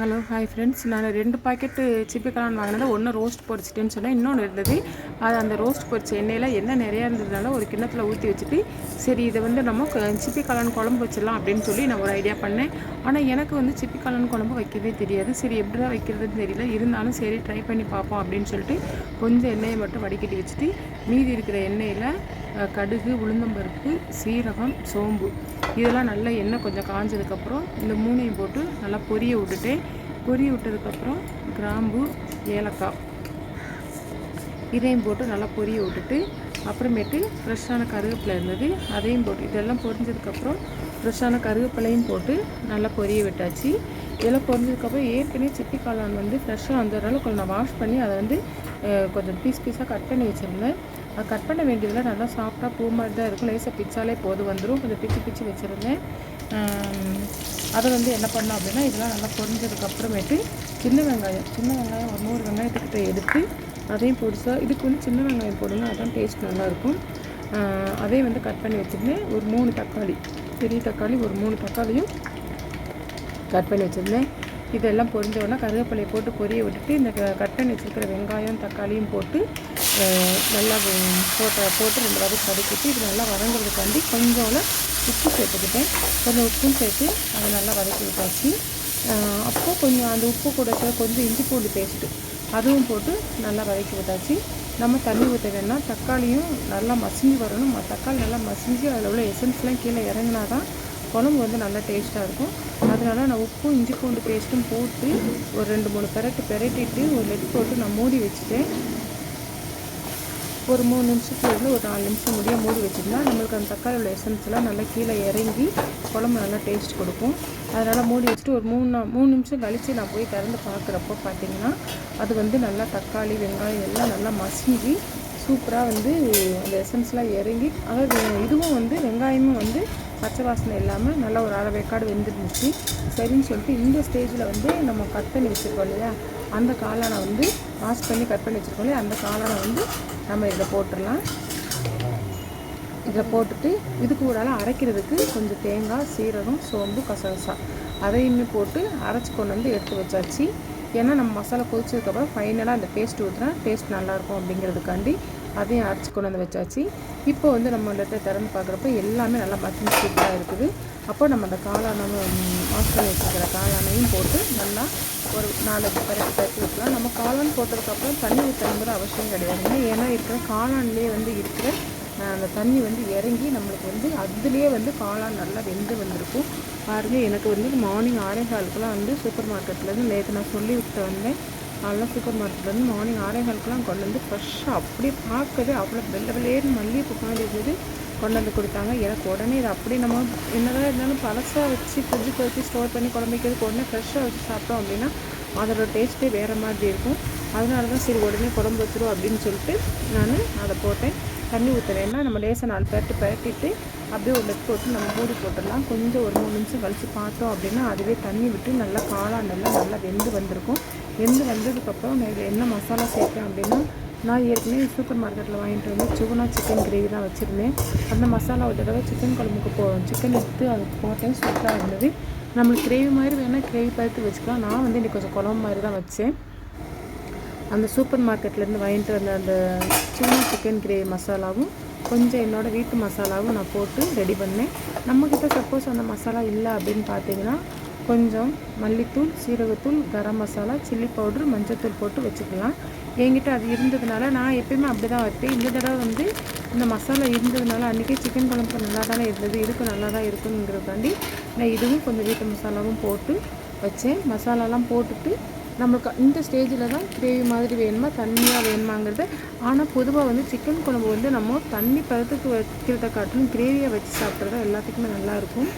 Hello hi friends நான் ரெண்டு packet சிப்பி காளான் வாங்கினது. ஒன்று ரோஸ்ட் பொரிச்சிட்டேன்னு சொன்னேன். இன்னொன்று இருந்தது. அது அந்த ரோஸ்ட் பொரிச்ச எண்ணெயில் எண்ணெய் நிறையா இருந்ததுனால ஒரு கிண்ணத்தில் ஊற்றி வச்சுட்டு சரி இதை வந்து நம்ம க- சிப்பி குழம்பு வச்சிடலாம் அப்படின்னு சொல்லி நான் ஒரு ஐடியா பண்ணேன். ஆனால் எனக்கு வந்து சிப்பி குழம்பு வைக்கவே தெரியாது. சரி எப்படி தான் வைக்கிறதுன்னு தெரியல. இருந்தாலும் சரி ட்ரை பண்ணி பார்ப்போம் அப்படின்னு சொல்லிட்டு கொஞ்சம் எண்ணெயை மட்டும் வடிகட்டி வச்சுட்டு மீதி இருக்கிற எண்ணெயில் கடுகு உளுந்தம்பருப்பு சீரகம் சோம்பு. இதெல்லாம் நல்லா எண்ணெய் கொஞ்சம் காஞ்சதுக்கப்புறம் இந்த மூணையும் போட்டு நல்லா பொரிய விட்டுட்டேன் பொரிய விட்டதுக்கப்புறம் கிராம்பு ஏலக்காய் இதையும் போட்டு நல்லா பொரிய விட்டுட்டு அப்புறமேட்டு ஃப்ரெஷ்ஷான கருவேப்பிலை இருந்தது அதையும் போட்டு இதெல்லாம் பொரிஞ்சதுக்கப்புறம் ஃப்ரெஷ்ஷான கருவேப்பிலையும் போட்டு நல்லா பொரிய விட்டாச்சு. இதெல்லாம் பொரிஞ்சதுக்கப்புறம் ஏற்கனவே சிப்பி காளான் வந்து ஃப்ரெஷ்ஷாக வந்ததுனால கொஞ்சம் நான் வாஷ் பண்ணி அதை வந்து கொஞ்சம் பீஸ் பீஸாக கட் பண்ணி வச்சுருந்தேன். அது கட் பண்ண வேண்டியதில் நல்லா சாஃப்டாக பூ மாதிரி தான் இருக்கும். லேசாக பிச்சாலே போது வந்துடும் கொஞ்சம் பிச்சு பிச்சு வச்சுருந்தேன். அதை வந்து என்ன பண்ணோம் அப்படின்னா இதெல்லாம் நல்லா பொரிஞ்சதுக்கு அப்புறமேட்டு சின்ன வெங்காயம் சின்ன வெங்காயம் ஒரு நூறு வெங்காயத்துக்கிட்ட எடுத்து அதையும் பொடிசாக இதுக்கு வந்து சின்ன வெங்காயம் போடுங்க அதான் டேஸ்ட் நல்லாயிருக்கும். அதையும் வந்து கட் பண்ணி வச்சுருந்தேன். ஒரு மூணு தக்காளி பெரிய தக்காளி ஒரு மூணு தக்காளியும் கட் பண்ணி வச்சுருந்தேன். இதெல்லாம் பொரிஞ்ச உடனே கருவேப்பிலையை போட்டு பொரிய விட்டுட்டு இந்த க- கட் பண்ணி வச்சுருக்கிற வெங்காயம் தக்காளியும் போட்டு நல்லா போட்ட போட்டு ரெண்டு வாரம் வதக்கிட்டு இது நல்லா வதங்குறதுக்காண்டி கொஞ்சோட உப்பு சேர்த்துக்கிட்டேன். கொஞ்சம் உப்பும் சேர்த்து அதை நல்லா வதக்கி விட்டாச்சு. அப்போது அப்போ கொஞ்சம் அந்த உப்பு கூட கொஞ்சம் இஞ்சி பூண்டு பேஸ்ட்டு அதுவும் போட்டு நல்லா வதக்கி விட்டாச்சு. நம்ம தண்ணி ஊற்ற வேணால் தக்காளியும் நல்லா மசிஞ்சு வரணும். தக்காளி நல்லா மசிஞ்சு அதில் உள்ள எசன்ஸ்லாம் கீழே இறங்கினா தான் குழம்பு வந்து நல்லா டேஸ்ட்டாக இருக்கும். அதனால நான் உப்பும் இஞ்சி பூண்டு பேஸ்ட்டும் போட்டு ஒரு ரெண்டு மூணு பெரட்டு பெரட்டிட்டு ஒரு லெட் போட்டு நான் மூடி வச்சுட்டேன். ஒரு மூணு நிமிஷத்துலேருந்து ஒரு நாலு நிமிஷம் முடிய மூடி வச்சிருந்தா நம்மளுக்கு அந்த தக்காளி உள்ள எசன்ஸ்லாம் நல்லா கீழே இறங்கி குழம்பு நல்லா டேஸ்ட் கொடுக்கும். அதனால் மூடி வச்சுட்டு ஒரு மூணு மூணு நிமிஷம் கழித்து நான் போய் திறந்து பார்க்குறப்போ பார்த்தீங்கன்னா அது வந்து நல்லா தக்காளி வெங்காயம் எல்லாம் நல்லா மசிஞ்சு சூப்பராக வந்து அந்த எசன்ஸ்லாம் இறங்கி அதாவது இதுவும் வந்து வெங்காயமும் வந்து பச்சை வாசனை இல்லாமல் நல்லா ஒரு அரை வேக்காடு வெந்துருந்துச்சு. சரின்னு சொல்லிட்டு இந்த ஸ்டேஜில் வந்து நம்ம கட் பண்ணி வச்சுருக்கோம் இல்லையா? அந்த காளானை வந்து வாஷ் பண்ணி கட் பண்ணி வச்சுருக்கோம் இல்லையா? அந்த காளானை வந்து நம்ம இதில் போட்டுடலாம். இதில் போட்டுட்டு இதுக்கு கூட அரைக்கிறதுக்கு கொஞ்சம் தேங்காய் சீரகம் சோம்பு கசகசா அதையுமே போட்டு அரைச்சி கொண்டு வந்து எடுத்து வச்சாச்சு. ஏன்னா நம்ம மசாலா கொதிச்சதுக்கப்புறம் ஃபைனலாக அந்த பேஸ்ட் ஊற்றினா டேஸ்ட் நல்லாயிருக்கும் அப்படிங்கிறதுக்காண்டி அதையும் அரைச்சி கொண்டு வந்து வச்சாச்சு. இப்போ வந்து நம்ம இடத்த திறந்து பார்க்குறப்ப எல்லாமே நல்லா மட்டன் சூப்பராக இருக்குது. அப்போ நம்ம அந்த காளானை வாஷ் பண்ணி வச்சுருக்கிற காளானையும் போட்டு நல்லா ஒரு நாலஞ்சு பரட்டி பரட்டி வைக்கலாம் நம்ம காளான் போட்டதுக்கப்புறம் தண்ணி ஊற்றணுங்கிற அவசியம் கிடையாதுங்க ஏன்னா இருக்கிற காளான்லேயே வந்து இருக்கிற அந்த தண்ணி வந்து இறங்கி நம்மளுக்கு வந்து அதுலேயே வந்து காளான் நல்லா வெந்து வந்திருக்கும். பாருங்கள் எனக்கு வந்து மார்னிங் ஆறே காலுக்குலாம் வந்து சூப்பர் மார்க்கெட்லேருந்து நேற்று நான் சொல்லி விட்டு வந்தேன். காலைல சூப்பர் மார்க்கெட்லேருந்து மார்னிங் ஆறே காலுக்குலாம் கொண்டு வந்து ஃப்ரெஷ்ஷாக அப்படியே பார்க்கவே அவ்வளோ வெள்ளை வெள்ளையேன்னு மல்லிகைப்பூ மாதிரி இருந்தது. கொண்டு வந்து கொடுத்தாங்க. எனக்கு உடனே இது அப்படியே நம்ம என்னதான் இருந்தாலும் பழசாக வச்சு ஃப்ரிட்ஜுக்கு வச்சு ஸ்டோர் பண்ணி குழம்புக்கிறதுக்கு உடனே ஃப்ரெஷ்ஷாக வச்சு சாப்பிட்டோம் அப்படின்னா அதோட டேஸ்ட்டே வேறு மாதிரி இருக்கும். அதனால தான் சரி உடனே குழம்பு வச்சிரும் அப்படின்னு சொல்லிட்டு நான் அதை போட்டேன். தண்ணி ஊற்றுறேன்னா நம்ம லேசாக நாலு பேர்ட்டு பரட்டிட்டு அப்படியே ஒரு லெட் போட்டு நம்ம மூடி போட்டுடலாம். கொஞ்சம் ஒரு மூணு நிமிஷம் கழித்து பார்த்தோம் அப்படின்னா அதுவே தண்ணி விட்டு நல்லா காளான் நல்லா நல்லா வெந்து வந்திருக்கும். வெந்து வந்ததுக்கப்புறம் நான் இதில் என்ன மசாலா சேர்த்தேன் அப்படின்னா நான் ஏற்கனவே சூப்பர் மார்க்கெட்டில் வாங்கிட்டு வந்து சுகுனா சிக்கன் கிரேவி தான் வச்சுருந்தேன். அந்த மசாலா ஒரு தடவை சிக்கன் குழம்புக்கு போ சிக்கன் எடுத்து அது போட்டேன் சூப்பராக இருந்தது. நம்மளுக்கு கிரேவி மாதிரி வேணால் கிரேவி பார்த்து வச்சுக்கலாம். நான் வந்து இன்றைக்கி கொஞ்சம் குழம்பு மாதிரி தான் வச்சேன். அந்த சூப்பர் மார்க்கெட்லேருந்து வாங்கிட்டு வந்த அந்த சின்ன சிக்கன் கிரேவி மசாலாவும் கொஞ்சம் என்னோடய வீட்டு மசாலாவும் நான் போட்டு ரெடி பண்ணேன். நம்மக்கிட்ட சப்போஸ் அந்த மசாலா இல்லை அப்படின்னு பார்த்தீங்கன்னா கொஞ்சம் மல்லித்தூள் சீரகத்தூள் கரம் மசாலா சில்லி பவுடர் மஞ்சத்தூள் போட்டு வச்சுக்கலாம். என்கிட்ட அது இருந்ததுனால நான் எப்பயுமே அப்படி தான் வைப்பேன். இந்த தடவை வந்து இந்த மசாலா இருந்ததுனால அன்றைக்கே சிக்கன் குழம்பு நல்லா தானே இருந்தது இதுக்கு நல்லா தான் இருக்குங்கிறதாண்டி நான் இதுவும் கொஞ்சம் வீட்டு மசாலாவும் போட்டு வச்சேன். மசாலாலாம் போட்டுட்டு நம்மளுக்கு இந்த ஸ்டேஜில் தான் கிரேவி மாதிரி வேணுமா தண்ணியாக வேணுமாங்கிறது. ஆனால் பொதுவாக வந்து சிக்கன் குழம்பு வந்து நம்ம தண்ணி பதத்துக்கு வைக்கிறத காட்டிலும் கிரேவியாக வச்சு சாப்பிட்றது எல்லாத்துக்குமே நல்லாயிருக்கும்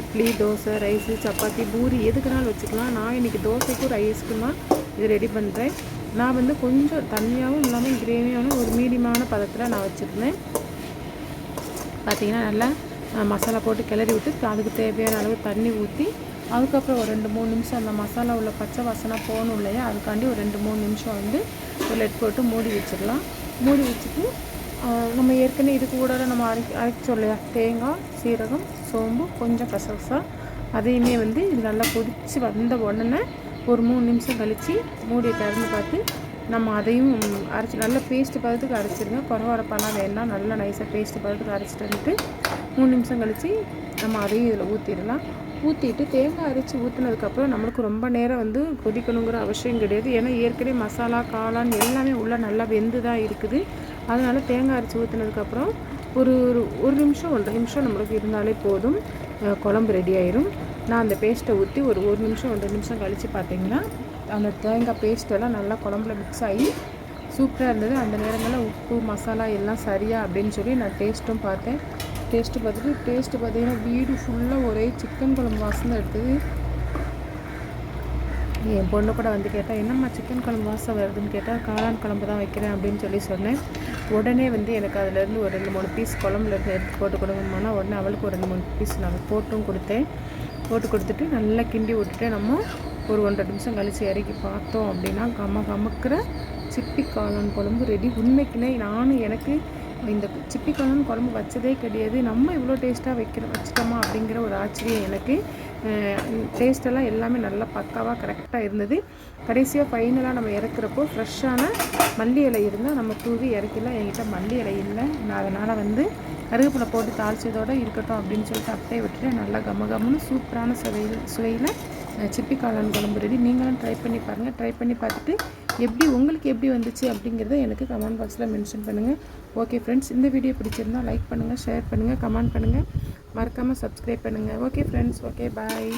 இட்லி தோசை ரைஸு சப்பாத்தி பூரி எதுக்குனாலும் வச்சுக்கலாம். நான் இன்றைக்கி தோசைக்கும் ரைஸுக்கும் தான் இது ரெடி பண்ணுறேன் நான் வந்து கொஞ்சம் தண்ணியாகவும் இல்லாமல் கிரேவியாகவும் ஒரு மீடியமான பதத்தில் நான் வச்சுருந்தேன். பார்த்திங்கன்னா நல்லா மசாலா போட்டு கிளறி விட்டு அதுக்கு தேவையான அளவு தண்ணி ஊற்றி அதுக்கப்புறம் ஒரு ரெண்டு மூணு நிமிஷம் அந்த மசாலா உள்ள பச்சை வாசனை போகணும் இல்லையா? அதுக்காண்டி ஒரு ரெண்டு மூணு நிமிஷம் வந்து லெட் போட்டு மூடி வச்சிடலாம். மூடி வச்சுட்டு நம்ம ஏற்கனவே இதுக்கு கூட நம்ம அரைக்க அரைச்சோம் இல்லையா? தேங்காய் சீரகம் சோம்பு கொஞ்சம் கசகசா அதையுமே வந்து இது நல்லா கொதித்து வந்த உடனே ஒரு மூணு நிமிஷம் கழித்து மூடியை திறந்து பார்த்து நம்ம அதையும் அரைச்சி நல்லா பேஸ்ட்டு பதத்துக்கு அரைச்சிருங்க. குறவரப்பெல்லாம் வேணாம் நல்லா நைஸாக பேஸ்ட்டு பதத்துக்கு அரைச்சிட்டு வந்துட்டு மூணு நிமிஷம் கழித்து நம்ம அதையும் இதில் ஊற்றிடலாம் ஊற்றிட்டு தேங்காய் அரைச்சி ஊற்றுனதுக்கப்புறம் நம்மளுக்கு ரொம்ப நேரம் வந்து கொதிக்கணுங்கிற அவசியம் கிடையாது. ஏன்னா ஏற்கனவே மசாலா காளான் எல்லாமே உள்ளே நல்லா வெந்து தான் இருக்குது. அதனால் தேங்காய் அரைச்சி ஊற்றினதுக்கப்புறம் ஒரு ஒரு நிமிஷம் ஒன்றரை நிமிஷம் நம்மளுக்கு இருந்தாலே போதும். குழம்பு ரெடி ஆயிரும். நான் அந்த பேஸ்ட்டை ஊற்றி ஒரு ஒரு நிமிஷம் ஒன்றரை நிமிஷம் கழித்து பார்த்தீங்கன்னா அந்த தேங்காய் பேஸ்ட்டெல்லாம் நல்லா குழம்புல மிக்ஸ் ஆகி சூப்பராக இருந்தது. அந்த நேரங்களில் உப்பு மசாலா எல்லாம் சரியா அப்படின்னு சொல்லி நான் டேஸ்ட்டும் பார்த்தேன். டேஸ்ட்டு பார்த்துட்டு டேஸ்ட்டு பார்த்தீங்கன்னா வீடு ஃபுல்லாக ஒரே சிக்கன் குழம்பு வாசனை எடுத்தது என் பொண்ணு கூட வந்து கேட்டால் என்னம்மா சிக்கன் குழம்பு வாசம் வருதுன்னு கேட்டால் காளான் குழம்பு தான் வைக்கிறேன் அப்படின்னு சொல்லி சொன்னேன். உடனே வந்து எனக்கு அதுலேருந்து ஒரு ரெண்டு மூணு பீஸ் குழம்புலேருந்து எடுத்து போட்டு கொடுங்கம்மானா உடனே அவளுக்கு ஒரு ரெண்டு மூணு பீஸ் நான் போட்டும் கொடுத்தேன். போட்டு கொடுத்துட்டு நல்லா கிண்டி விட்டுட்டு நம்ம ஒரு ஒன்றரை நிமிஷம் கழித்து இறக்கி பார்த்தோம் அப்படின்னா கம கமக்கிற சிப்பி காளான் குழம்பு ரெடி உண்மைக்குனே நானும் எனக்கு இந்த சிப்பி குழம்பு வச்சதே கிடையாது. நம்ம இவ்வளோ டேஸ்ட்டாக வைக்கிற வச்சிட்டோமா அப்படிங்கிற ஒரு ஆச்சரியம் எனக்கு. டேஸ்ட்டெல்லாம் எல்லாமே நல்லா பக்காவாக கரெக்டாக இருந்தது. கடைசியாக ஃபைனலாக நம்ம இறக்குறப்போ ஃப்ரெஷ்ஷான மல்லி இலை இருந்தால் நம்ம தூவி இறக்கிலாம் என்கிட்ட மல்லி இலை இல்லை. நான் அதனால் வந்து கருவேப்பிலை போட்டு தாளிச்சதோடு இருக்கட்டும் அப்படின்னு சொல்லிட்டு அப்படியே விட்டுட்டு நல்லா கம கம்னு சூப்பரான சுவையில் சுவையில் சிப்பி காளான் குழம்பு ரெடி நீங்களும் ட்ரை பண்ணி பாருங்கள் ட்ரை பண்ணி பார்த்துட்டு எப்படி உங்களுக்கு எப்படி வந்துச்சு அப்படிங்கிறத எனக்கு கமெண்ட் பாக்ஸில் மென்ஷன் பண்ணுங்கள் ஓகே ஃப்ரெண்ட்ஸ் இந்த வீடியோ பிடிச்சிருந்தால் லைக் பண்ணுங்கள் ஷேர் பண்ணுங்கள் கமெண்ட் பண்ணுங்கள் மறக்காமல் சப்ஸ்கிரைப் பண்ணுங்கள் ஓகே ஃப்ரெண்ட்ஸ் ஓகே பாய்